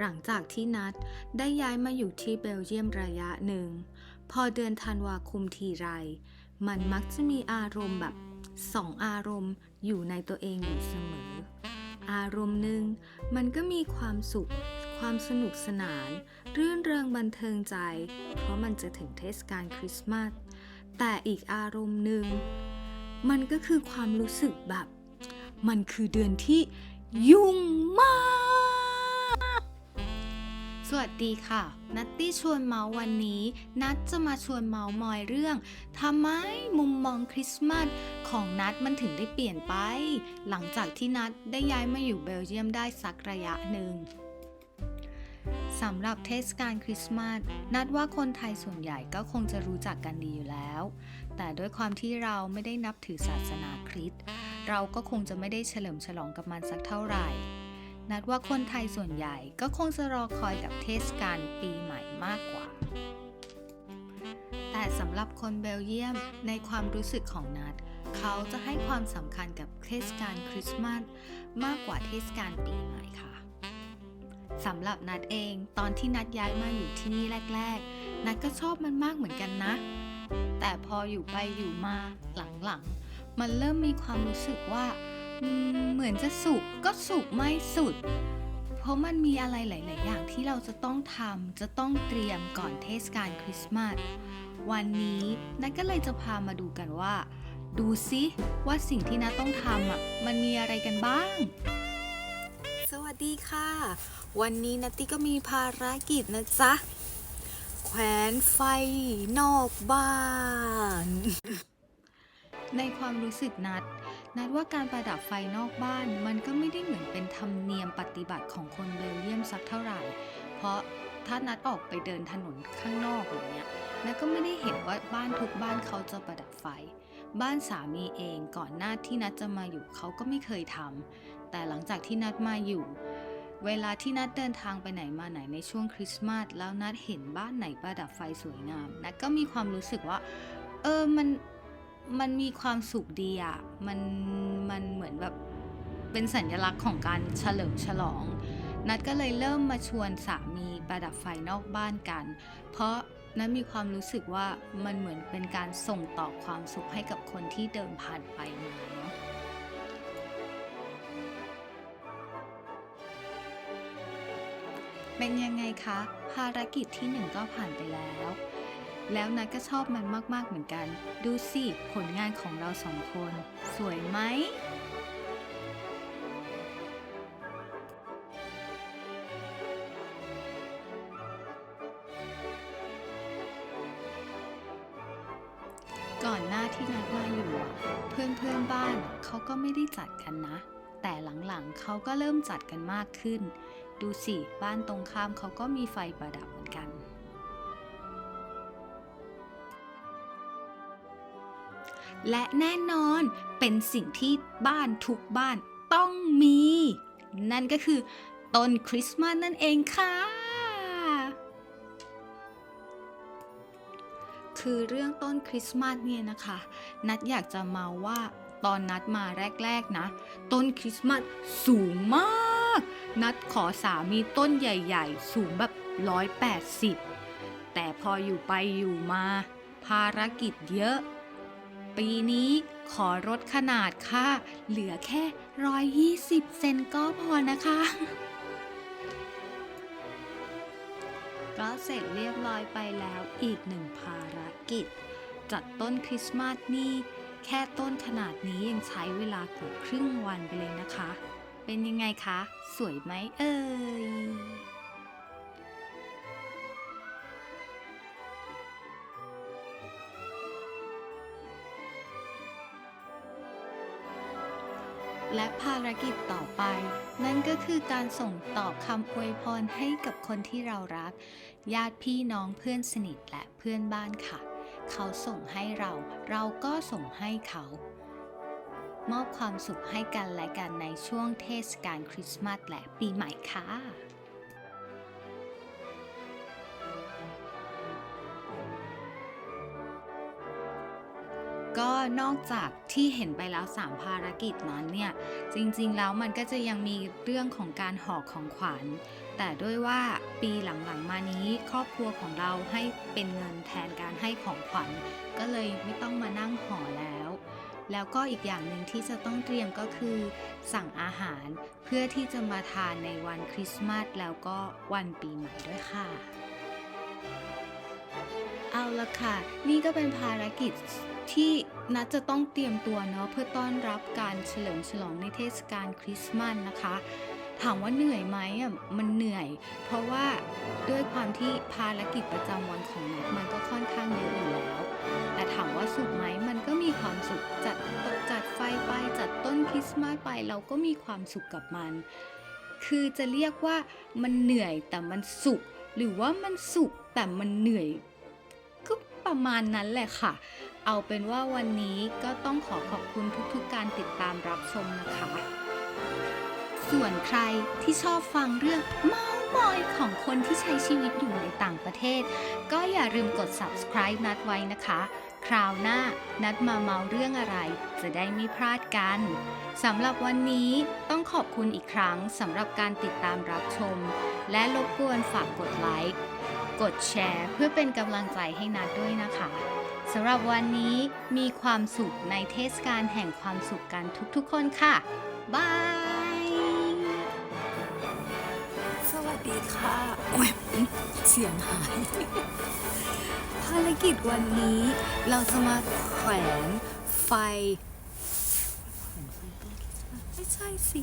หลังจากที่นัดได้ย้ายมาอยู่ที่เบลเยียมระยะหนึ่ง พอเดือนธันวาคมทีไร มันมักจะมีอารมณ์แบบสองอารมณ์อยู่ในตัวเองอยู่เสมอ อารมณ์หนึ่งมันก็มีความสุข ความสนุกสนาน รื่นเริงบันเทิงใจ เพราะมันจะถึงเทศกาลคริสต์มาส แต่อีกอารมณ์หนึ่งมันก็คือความรู้สึกแบบ มันคือเดือนที่ยุ่งมาก สวัสดีค่ะ นัตตี้ชวนเมาส์วันนี้ นัดจะมาชวนเมาส์มอยเรื่องทำไมมุมมองคริสต์มาสของนัดมันถึงได้เปลี่ยนไป หลังจากที่นัดได้ย้ายมาอยู่เบลเยียมได้สักระยะหนึ่งสำหรับเทศกาลคริสต์มาสนัดว่าคนไทยส่วนใหญ่ก็คงจะรู้จักกันดีอยู่แล้ว แต่ด้วยความที่เราไม่ได้นับถือศาสนาคริสต์เราก็คงจะไม่ได้เฉลิมฉลองกับมันสักเท่าไหร่ นัดว่าคนไทยส่วนใหญ่ก็คงจะรอคอยกับเทศกาลปีใหม่มากกว่า แต่สำหรับคนเบลเยียมในความรู้สึกของนัดเขาจะให้ความสำคัญกับเทศกาลคริสต์มาสมากกว่าเทศกาลปีใหม่ค่ะสำหรับนัดเองตอนที่นัดย้ายมาอยู่ที่นี่แรก ๆ นัดก็ชอบมันมากเหมือนกันนะ แต่พออยู่ไปอยู่มาหลังๆ มันเริ่มมีความรู้สึกว่า อืมเหมือนจะสุกก็สุกไม่สุด เพราะมันมีอะไรหลาย ๆ อย่างที่เราจะต้องทำจะต้องเตรียมก่อนเทศกาลคริสต์มาสวันนี้นัดก็เลยจะพามาดูกันว่า ดูซิว่าสิ่งที่นัดต้องทำอะมันมีอะไรกันบ้าง สวัสดีค่ะ วันนี้นัตตี้ก็มีภารกิจนะจ๊ะ แขวนไฟนอกบ้าน ในความรู้สึกนัด นัดว่าการประดับไฟนอกบ้านมันก็ไม่ได้เหมือนเป็นธรรมเนียมปฏิบัติของคนเบลเยียมสักเท่าไหร่ เพราะถ้านัดออกไปเดินถนนข้างนอกอย่างเงี้ยนัดก็ไม่ได้เห็นว่าบ้านทุกบ้านเขาจะประดับไฟ บ้านสามีเองก่อนหน้าที่นัดจะมาอยู่เขาก็ไม่เคยทำแต่หลังจากที่นัดมาอยู่ เวลาที่นัดเดินทางไปไหนมาไหนในช่วงคริสต์มาสแล้วนัดเห็นบ้านไหนประดับไฟสวยงามนัดก็มีความรู้สึกว่าเออมัน มันมีความสุขดีอะมันมันเหมือนแบบเป็นสัญลักษณ์ของการเฉลิมฉลอง นัดก็เลยเริ่มมาชวนสามีประดับไฟนอกบ้านกัน เพราะนัดมีความรู้สึกว่ามันเหมือนเป็นการส่งต่อความสุขให้กับคนที่เดินผ่านไปมาเนาะเป็นยังไงคะ ภารกิจที่หนึ่งก็ผ่านไปแล้ว แล้วนัดก็ชอบมันมากๆเหมือนกัน ดูสิผลงานของเราสองคน สวยไหมก่อนหน้าที่นัดมาอยู่ เพื่อนเพื่อนๆบ้านเขาก็ไม่ได้จัดกันนะ แต่หลังๆเขาก็เริ่มจัดกันมากขึ้น ดูสิ บ้านตรงข้ามเขาก็มีไฟประดับ และแน่นอนเป็นสิ่งที่บ้านทุกบ้านต้องมี นั่นก็คือต้นคริสต์มาสนั่นเองค่ะ คือเรื่องต้นคริสต์มาสเนี่ยนะคะ นัดอยากจะมาว่าตอนนัดมาแรกๆนะ ต้นคริสต์มาสสูงมาก นัดขอสามีต้นใหญ่ๆ สูงแบบ 180 แต่พออยู่ไปอยู่มา ภารกิจเยอะ ปีนี้ขอลดขนาดค่ะ เหลือแค่ 120 เซนก็พอนะคะ ก็เสร็จเรียบร้อยไปแล้วอีกหนึ่งภารกิจ จัดต้นคริสต์มาสนี่ แค่ต้นขนาดนี้ยังใช้เวลากือบครึ่งวันไปเลยนะคะ เป็นยังไงคะ สวยไหมเอ่ย และภารกิจต่อไป นั่นก็คือการส่งต่อคำอวยพรให้กับคนที่เรารัก ญาติพี่น้องเพื่อนสนิทและเพื่อนบ้านค่ะ เขาส่งให้เรา เราก็ส่งให้เขา มอบความสุขให้กันและกันในช่วงเทศกาลคริสต์มาสและปีใหม่ค่ะ ก็นอกจากที่เห็นไปแล้ว 3 ภารกิจนั้นเนี่ย จริงๆแล้วมันก็จะยังมีเรื่องของการห่อของขวัญ แต่ด้วยว่าปีหลังๆมานี้ครอบครัวของเราให้เป็นเงินแทนการให้ของขวัญ ก็เลยไม่ต้องมานั่งห่อแล้ว แล้วก็อีกอย่างหนึ่งที่จะต้องเตรียมก็คือ สั่งอาหารเพื่อที่จะมาทานในวันคริสต์มาสแล้วก็วันปีใหม่ด้วยค่ะ เอาละค่ะ นี่ก็เป็นภารกิจที่นัดจะต้องเตรียมตัวเนาะเพื่อต้อนรับการเฉลิมฉลองในเทศกาลคริสต์มาสนะคะ ถามว่าเหนื่อยไหมอะมันเหนื่อย เพราะว่าด้วยความที่ภารกิจประจำวันของนัดมันก็ค่อนข้างเยอะอยู่แล้วแต่ถามว่าสุขไหมมันก็มีความสุขจัดจัดไฟไปจัดต้นคริสต์มาสไปเราก็มีความสุขกับมัน คือจะเรียกว่ามันเหนื่อยแต่มันสุข หรือว่ามันสุขแต่มันเหนื่อย ประมาณนั้นแหละค่ะ เอาเป็นว่าวันนี้ก็ต้องขอขอบคุณทุกๆการติดตามรับชมนะคะ ส่วนใครที่ชอบฟังเรื่องเมาส์มอยของคนที่ใช้ชีวิตอยู่ในต่างประเทศ ก็อย่าลืมกด subscribe นัดไว้นะคะ คราวหน้านัดมาเมาเรื่องอะไร จะได้ไม่พลาดกันสำหรับวันนี้ต้องขอบคุณอีกครั้งสำหรับการติดตามรับชม และรบกวนฝากกดไลค์ กดแชร์ เพื่อเป็นกำลังใจให้นัดด้วยนะคะสำหรับวันนี้มีความสุขในเทศกาลแห่งความสุขกันทุกๆคนค่ะ บาย สวัสดีค่ะโอ้ยเสียงหาย ภารกิจวันนี้เราจะมาแขวนไฟ ไม่ใช่สิ